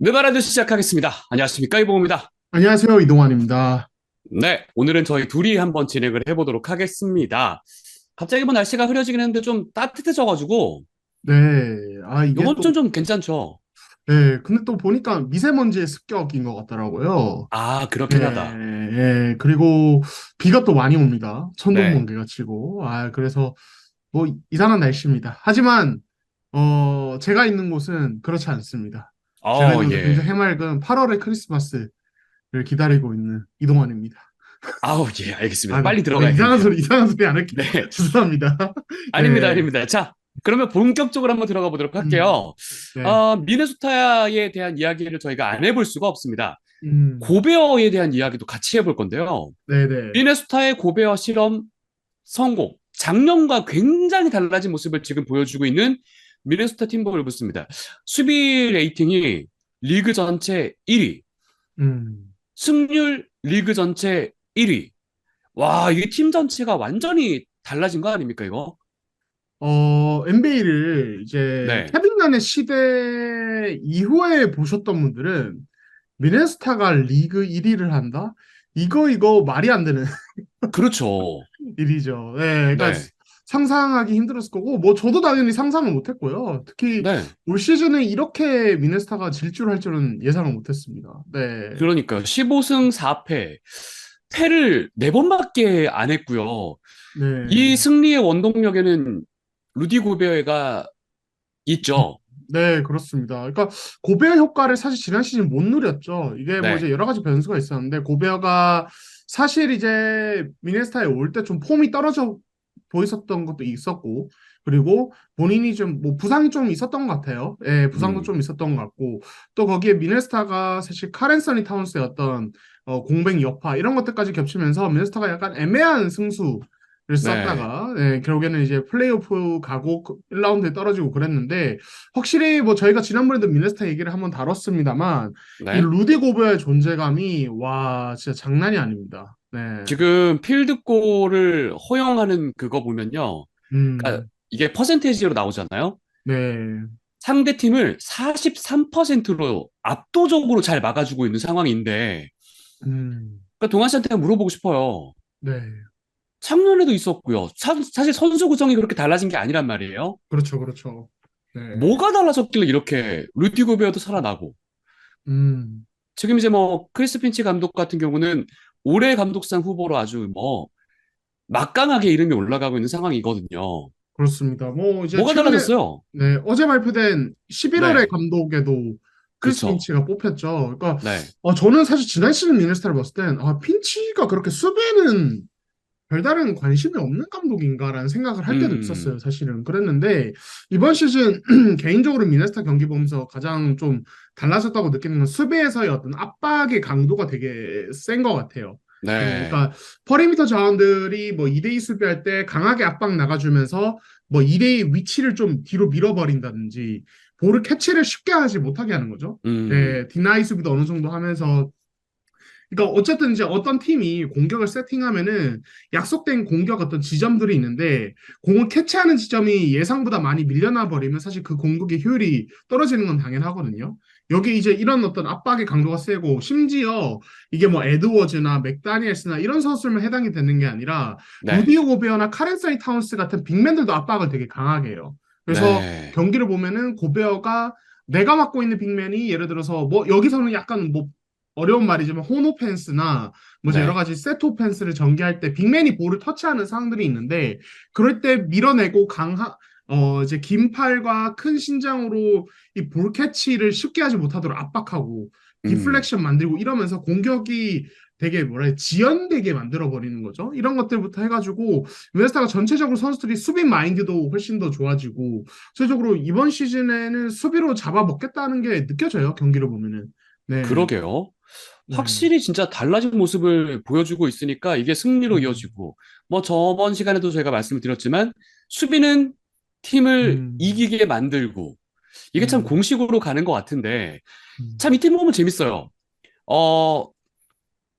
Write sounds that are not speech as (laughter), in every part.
네 말아도 시작하겠습니다. 안녕하십니까, 이봉호입니다. 안녕하세요, 이동환입니다. 네, 오늘은 저희 둘이 한번 진행을 해보도록 하겠습니다. 갑자기 뭐 날씨가 흐려지긴 했는데 좀 따뜻해져가지고, 네, 아, 이게 이번 또, 주좀 괜찮죠? 네, 근데 또 보니까 미세먼지의 습격인 것 같더라고요. 아, 예, 그렇긴 하다. 예, 그리고 비가 또 많이 옵니다. 천둥, 네. 번개가 치고. 아, 그래서 뭐 이상한 날씨입니다. 하지만, 어, 제가 있는 곳은 그렇지 않습니다. 제가 어, 있는 곳은 굉장히 예. 해맑은 8월의 크리스마스를 기다리고 있는 이동환입니다. 아우, 예, 알겠습니다. 아, 네, 빨리 네, 이상한. 소리, 이상한 소리 안 할게요. 네, (laughs) 죄송합니다. (laughs) 아닙니다, 네, 아닙니다. 자, 그러면 본격적으로 한번 들어가 보도록 음, 할게요. 네, 어, 미네소타에 대한 이야기를 저희가 안 해볼 수가 없습니다. 음, 고베어에 대한 이야기도 같이 해볼 건데요. 네, 네. 미네소타의 고베어 실험 성공. 작년과 굉장히 달라진 모습을 지금 보여주고 있는 미네소타 팀버wol브스입니다. 수비 레이팅이 리그 전체 1위, 음. 승률 리그 전체 1위. 와, 이게 팀 전체가 완전히 달라진 거 아닙니까, 이거? 어, NBA를 이제 네. 케빈 란의 시대 이후에 보셨던 분들은 미네소타가 리그 1위를 한다? 이거 이거 말이 안 되는 그렇죠. (laughs) 일이죠. 네, 그러니까 네. 상상하기 힘들었을 거고 뭐 저도 당연히 상상을 못했고요. 특히 네. 올 시즌에 이렇게 미네소타가 질주를 할 줄은 예상을 못했습니다. 네, 그러니까 15승 4패. 패를 네 번밖에 안 했고요. 이 네, 승리의 원동력에는 루디 고베어가 있죠. 네, 그렇습니다. 그러니까 고베어 효과를 사실 지난 시즌 못 누렸죠. 이게 뭐 이제 네. 여러 가지 변수가 있었는데 고베어가 사실 이제 미네스타에 올 때 좀 폼이 떨어져 보였었던 것도 있었고 그리고 본인이 좀 뭐 부상이 좀 있었던 것 같아요. 예, 부상도 음. 좀 있었던 것 같고 또 거기에 미네스타가 사실 카렌서니 타운스의 어떤 어, 공백 여파 이런 것들까지 겹치면서 미네스타가 약간 애매한 승수를 네. 썼다가 예, 결국에는 이제 플레이오프 가고 1라운드에 떨어지고 그랬는데 확실히 뭐 저희가 지난번에도 미네스타 얘기를 한번 다뤘습니다만 이 네. 루디 고베어의 존재감이 와 진짜 장난이 아닙니다. 네. 지금 필드골을 허용하는 그거 보면요. 그러니까 음. 이게 퍼센테이지로 나오잖아요. 네. 상대 팀을 43%로 압도적으로 잘 막아주고 있는 상황인데, 음. 그러니까 동환 씨한테 물어보고 싶어요. 네. 작년에도 있었고요. 사, 사실 선수 구성이 그렇게 달라진 게 아니란 말이에요. 그렇죠. 그렇죠. 네. 뭐가 달라졌길래 이렇게 루디 고베어도 살아나고, 음. 지금 이제 뭐 크리스 핀치 감독 같은 경우는 올해 감독상 후보로 아주 뭐 막강하게 이름이 올라가고 있는 상황이거든요. 그렇습니다. 뭐 이제 뭐가 최근에 달라졌어요? 네, 어제 발표된 11월의 네, 감독에도 크리스 그쵸. 핀치가 뽑혔죠. 그러니까 네. 어, 저는 사실 지난 시즌 미네스타를 봤을 땐 아, 핀치가 그렇게 수비에는 별다른 관심이 없는 감독인가라는 생각을 할 때도 음, 있었어요, 사실은. 그랬는데, 이번 시즌 (clears throat) 개인적으로 미네스타 경기 보면서 가장 좀 달라졌다고 느끼는 건 수비에서의 어떤 압박의 강도가 되게 센 것 같아요. 예, 네. 그러니까 퍼리미터 자원들이 뭐 2대2 수비할 때 강하게 압박 나가주면서 뭐 2대2 위치를 좀 뒤로 밀어버린다든지 볼을 캐치를 쉽게 하지 못하게 하는 거죠. 음, 예, 디나이 수비도 어느 정도 하면서 그러니까 어쨌든 이제 어떤 팀이 공격을 세팅하면은 약속된 공격 어떤 지점들이 있는데 공을 캐치하는 지점이 예상보다 많이 밀려나 버리면 사실 그 공격의 효율이 떨어지는 건 당연하거든요. 여기 이제 이런 어떤 압박의 강도가 세고 심지어 이게 뭐 에드워즈나 맥다니엘스나 이런 선수들만 해당이 되는 게 아니라 네. 루디오 고베어나 카렌사이 타운스 같은 빅맨들도 압박을 되게 강하게 해요. 그래서 네. 경기를 보면은 고베어가 내가 맡고 있는 빅맨이 예를 들어서 뭐 여기서는 약간 뭐 어려운 말이지만 혼 오펜스나 뭐 이제 여러 네. 가지 세트 오펜스를 전개할 때 빅맨이 볼을 터치하는 상황들이 있는데 그럴 때 밀어내고 강하 어 이제 긴 팔과 큰 신장으로 이 볼 캐치를 쉽게 하지 못하도록 압박하고 음, 디플렉션 만들고 이러면서 공격이 되게 뭐라 해 지연되게 만들어 버리는 거죠. 이런 것들부터 해가지고 웨스타가 전체적으로 선수들이 수비 마인드도 훨씬 더 좋아지고 전체적으로 이번 시즌에는 수비로 잡아먹겠다는 게 느껴져요. 경기를 보면은. 네. 그러게요. 네. 확실히 진짜 달라진 모습을 보여주고 있으니까 이게 승리로 음, 이어지고, 뭐 저번 시간에도 저희가 말씀을 드렸지만, 수비는 팀을 음, 이기게 만들고, 이게 참 음, 공식으로 가는 것 같은데, 음. 참이 팀 보면 재밌어요. 어,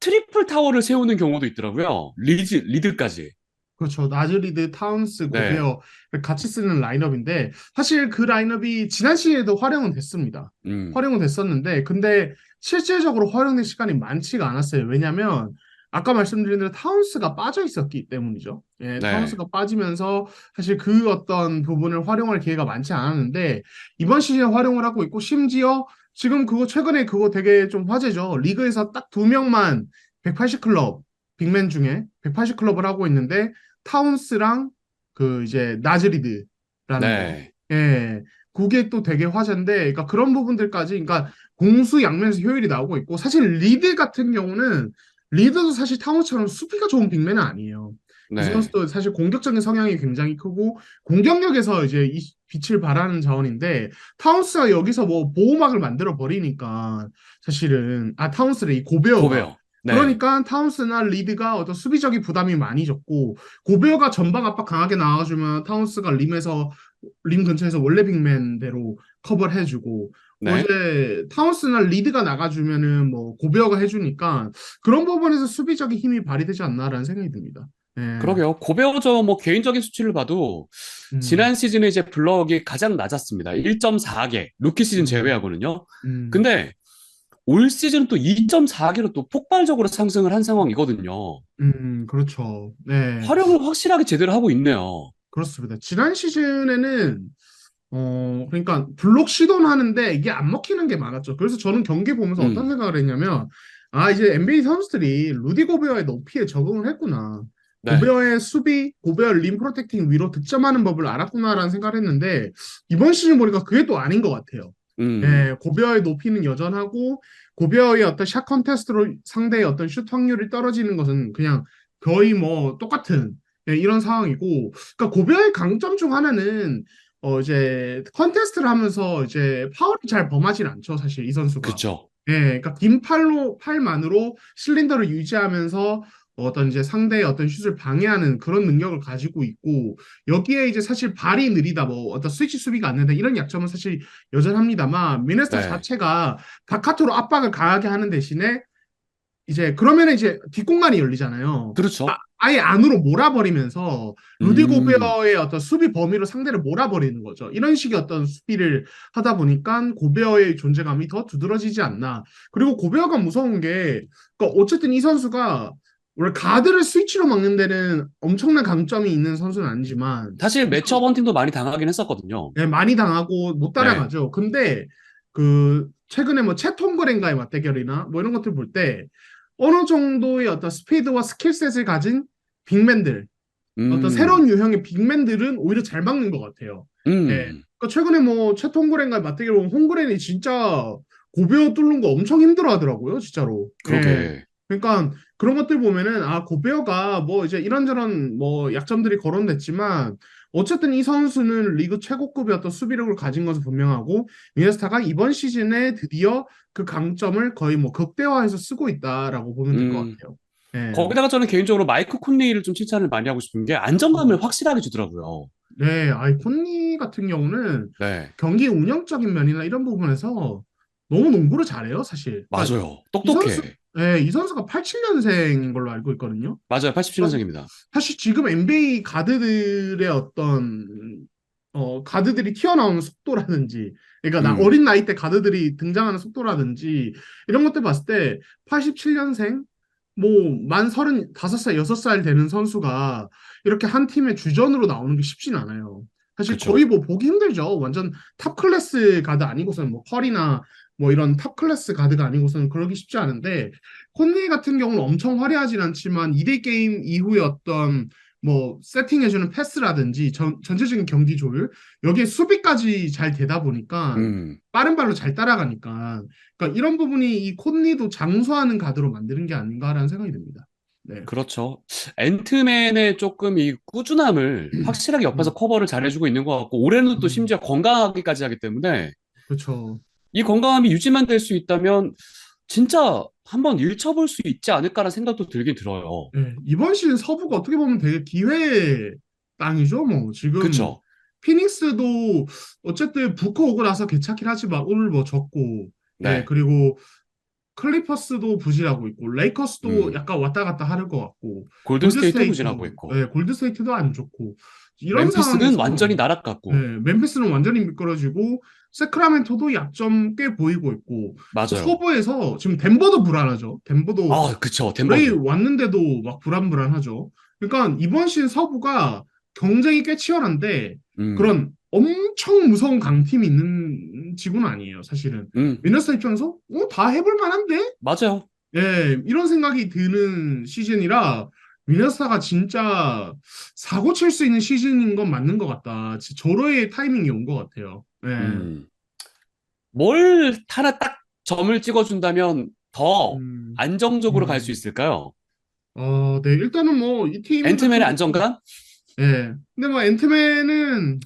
트리플 타워를 세우는 경우도 있더라고요. 리드, 리드까지. 그렇죠. 나즈리드, 타운스, 네. 고베어 같이 쓰는 라인업인데 사실 그 라인업이 지난 시즌에도 활용은 됐습니다. 음, 활용은 됐었는데 근데 실질적으로 활용된 시간이 많지가 않았어요. 왜냐면 아까 말씀드린 대로 타운스가 빠져 있었기 때문이죠. 예, 네. 타운스가 빠지면서 사실 그 어떤 부분을 활용할 기회가 많지 않았는데 이번 시즌에 활용을 하고 있고 심지어 지금 그거 최근에 그거 되게 좀 화제죠. 리그에서 딱 두 명만 180 클럽 빅맨 중에 180 클럽을 하고 있는데 타운스랑 그 이제 나즈리드라는 거. 네. 예, 그게 또 되게 화제인데, 그러니까 그런 부분들까지, 그러니까 공수 양면에서 효율이 나오고 있고, 사실 리드 같은 경우는 리드도 사실 타운처럼 수비가 좋은 빅맨은 아니에요. 이 네. 선수도 사실 공격적인 성향이 굉장히 크고 공격력에서 이제 이 빛을 발하는 자원인데 타운스가 여기서 뭐 보호막을 만들어 버리니까 사실은 아 타운스를 이 고베어가 고베어. 네. 그러니까 타운스나 리드가 어떤 수비적인 부담이 많이 적고 고베어가 전방 압박 강하게 나와주면 타운스가 림에서 림 근처에서 원래 빅맨대로 커버를 해주고 네. 뭐 이제 타운스나 리드가 나가주면은 뭐 고베어가 해주니까 그런 부분에서 수비적인 힘이 발휘되지 않나라는 생각이 듭니다. 예. 그러게요. 고베어저 뭐 개인적인 수치를 봐도 음, 지난 시즌에 이제 블럭이 가장 낮았습니다. 1.4개. 루키 시즌 음. 제외하고는요. 음, 근데 올 시즌 또 2.4개로 또 폭발적으로 상승을 한 상황이거든요. 음, 그렇죠. 네. 활용을 확실하게 제대로 하고 있네요. 그렇습니다. 지난 시즌에는 어 그러니까 블록 시도는 하는데 이게 안 먹히는 게 많았죠. 그래서 저는 경기 보면서 음. 어떤 생각을 했냐면 아 이제 NBA 선수들이 루디 고베어의 높이에 적응을 했구나. 네. 고베어의 수비, 고베어 림 프로텍팅 위로 득점하는 법을 알았구나라는 생각을 했는데 이번 시즌 보니까 그게 또 아닌 것 같아요. 음. 예, 고베어의 높이는 여전하고 고베어의 어떤 샷 컨테스트로 상대의 어떤 슛 확률이 떨어지는 것은 그냥 거의 뭐 똑같은 예, 이런 상황이고 그러니까 고베어의 강점 중 하나는 어 이제 컨테스트를 하면서 이제 파울이 잘 범하진 않죠 사실 이 선수가 그쵸. 예, 그러니까 긴 팔로 팔만으로 실린더를 유지하면서 어떤 이제 상대의 어떤 슛을 방해하는 그런 능력을 가지고 있고 여기에 이제 사실 발이 느리다 뭐 어떤 스위치 수비가 안 된다 이런 약점은 사실 여전합니다만 미네스타 네. 자체가 바카토로 압박을 강하게 하는 대신에 이제 그러면 이제 뒷공간이 열리잖아요. 그렇죠. 아, 아예 안으로 몰아버리면서 루디 음. 고베어의 어떤 수비 범위로 상대를 몰아버리는 거죠. 이런 식의 어떤 수비를 하다 보니까 고베어의 존재감이 더 두드러지지 않나. 그리고 고베어가 무서운 게, 그러니까 어쨌든 이 선수가 원래 가드를 스위치로 막는 데는 엄청난 강점이 있는 선수는 아니지만 사실 매치업 헌팅도 많이 당하긴 했었거든요. 네, 많이 당하고 못 따라가죠. 근데 그 최근에 뭐 채톰그랜과의 맞대결이나 뭐 이런 것들 볼 때 어느 정도의 어떤 스피드와 스킬셋을 가진 빅맨들, 음. 어떤 새로운 유형의 빅맨들은 오히려 잘 막는 것 같아요. 음. 네. 그러니까 최근에 뭐 채톰그랜과의 맞대결 보면 홍그랜이 진짜 고베어 뚫는 거 엄청 힘들어 하더라고요, 진짜로. 그러게. 네. 그러니까 그런 것들 보면은 아 고베어가 뭐 이제 이런저런 뭐 약점들이 거론됐지만 어쨌든 이 선수는 리그 최고급의 어떤 수비력을 가진 것은 분명하고 미네스타가 이번 시즌에 드디어 그 강점을 거의 뭐 극대화해서 쓰고 있다라고 보면 될것 음. 같아요. 네. 거기다가 저는 개인적으로 마이크 콘리를 좀 칭찬을 많이 하고 싶은 게 안정감을 확실하게 주더라고요. 네, 아이 콘니 같은 경우는 네. 경기 운영적인 면이나 이런 부분에서 너무 농구를 잘해요, 사실. 그러니까 맞아요. 똑똑해. 네, 이 선수가 87년생인 걸로 알고 있거든요. 맞아요. 87년생입니다. 사실 지금 NBA 가드들의 어떤 어 가드들이 튀어나오는 속도라든지 그러니까 나 음. 어린 나이 때 가드들이 등장하는 속도라든지 이런 것들 봤을 때 87년생 뭐만 35살, 6살 되는 선수가 이렇게 한 팀의 주전으로 나오는 게 쉽진 않아요. 사실 그쵸. 거의 뭐 보기 힘들죠. 완전 탑 클래스 가드 아니고서는 뭐 컬이나 뭐 이런 탑 클래스 가드가 아니고서는 그러기 쉽지 않은데 콘니 같은 경우는 엄청 화려하진 않지만 2대 게임 이후에 어떤 뭐 세팅해주는 패스라든지 전, 전체적인 경기 조율 여기에 수비까지 잘 되다 보니까 음. 빠른 발로 잘 따라가니까 그러니까 이런 부분이 이 콘니도 장수하는 가드로 만드는 게 아닌가라는 생각이 듭니다. 네. 그렇죠. 앤트맨의 조금 이 꾸준함을 확실하게 옆에서 커버를 잘해주고 있는 것 같고, 올해는 또 음. 심지어 건강하기까지 하기 때문에 그렇죠. 이 건강함이 유지만 될 수 있다면 진짜 한번 일쳐볼 수 있지 않을까라는 생각도 들긴 들어요. 네. 이번 시즌 서부가 어떻게 보면 되게 기회 땅이죠. 뭐 지금 그쵸? 피닉스도 어쨌든 부커 오고 나서 괜찮긴 하지만 오늘 뭐 졌고 네. 네, 그리고 클리퍼스도 부진하고 있고 레이커스도 음. 약간 왔다 갔다 하는 것 같고 골든스테이트 부진하고 있고 네, 골드스테이트도 안 좋고 이런 멤피스는 상황에서 완전히 나락갔고 네, 멤피스는 완전히 미끄러지고 세크라멘토도 약점 꽤 보이고 있고 맞아요. 서부에서 지금 덴버도 불안하죠. 덴버도 아, 그쵸. 덴버. 왔는데도 막 불안불안하죠. 그러니까 이번 시즌 서부가 경쟁이 꽤 치열한데 음, 그런 엄청 무서운 강팀이 있는 지구는 아니에요. 사실은 음, 미너스 입장에서 어, 다 해볼 만한데? 맞아요. 예, 이런 생각이 드는 시즌이라 미네소타가 진짜 사고 칠 수 있는 시즌인 건 맞는 것 같다. 절호의 타이밍이 온 것 같아요. 예. 음. 뭘 하나 딱 점을 찍어준다면 더 음. 안정적으로 갈 음. 수 있을까요? 어, 네, 일단은 뭐 이 팀 앤트맨의 안정감? 예. 근데 뭐 앤트맨은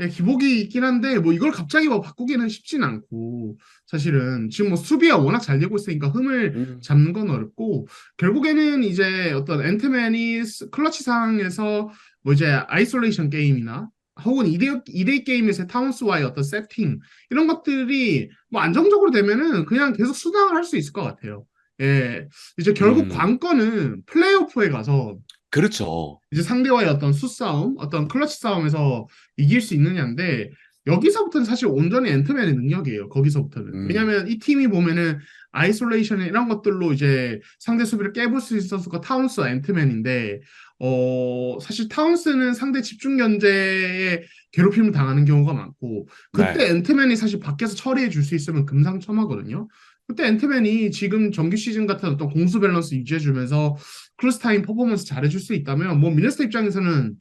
예, 기복이 있긴 한데 뭐 이걸 갑자기 뭐 바꾸기는 쉽진 않고 사실은 지금 뭐 수비가 워낙 잘 되고 있으니까 흠을 음, 잡는 건 어렵고 결국에는 이제 어떤 앤트맨이 스- 클러치 상황에서 뭐 이제 아이솔레이션 게임이나 혹은 2대, 2대 게임에서의 타운스와의 어떤 세팅 이런 것들이 뭐 안정적으로 되면은 그냥 계속 수당을 할 수 있을 것 같아요. 예. 이제 결국 음. 관건은 플레이오프에 가서 그렇죠. 이제 상대와의 어떤 수싸움, 어떤 클러치 싸움에서 이길 수 있느냐인데 여기서부터는 사실 온전히 앤트맨의 능력이에요. 거기서부터는. 음. 왜냐면 이 팀이 보면은 아이솔레이션 이런 것들로 이제 상대 수비를 깨볼 수 있었을까 타운스와 앤트맨인데 어 사실 타운스는 상대 집중 견제에 괴롭힘을 당하는 경우가 많고 그때 네. 앤트맨이 사실 밖에서 처리해 줄 수 있으면 금상첨화거든요. 그때 앤트맨이 지금 정규 시즌 같은 어떤 공수 밸런스 유지해주면서 클러스타임 퍼포먼스 잘해줄 수 있다면 뭐 미네스타 입장에서는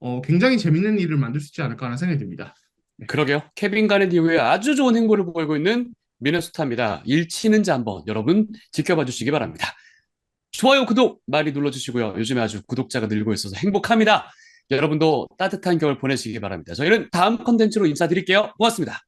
어, 굉장히 재밌는 일을 만들 수 있지 않을까 하는 생각이 듭니다. 그러게요. 케빈 가넷 이후에 아주 좋은 행보를 보이고 있는 미네소타입니다. 일치는지 한번 여러분 지켜봐 주시기 바랍니다. 좋아요, 구독 많이 눌러주시고요. 요즘에 아주 구독자가 늘고 있어서 행복합니다. 여러분도 따뜻한 겨울 보내시기 바랍니다. 저희는 다음 컨텐츠로 인사드릴게요. 고맙습니다.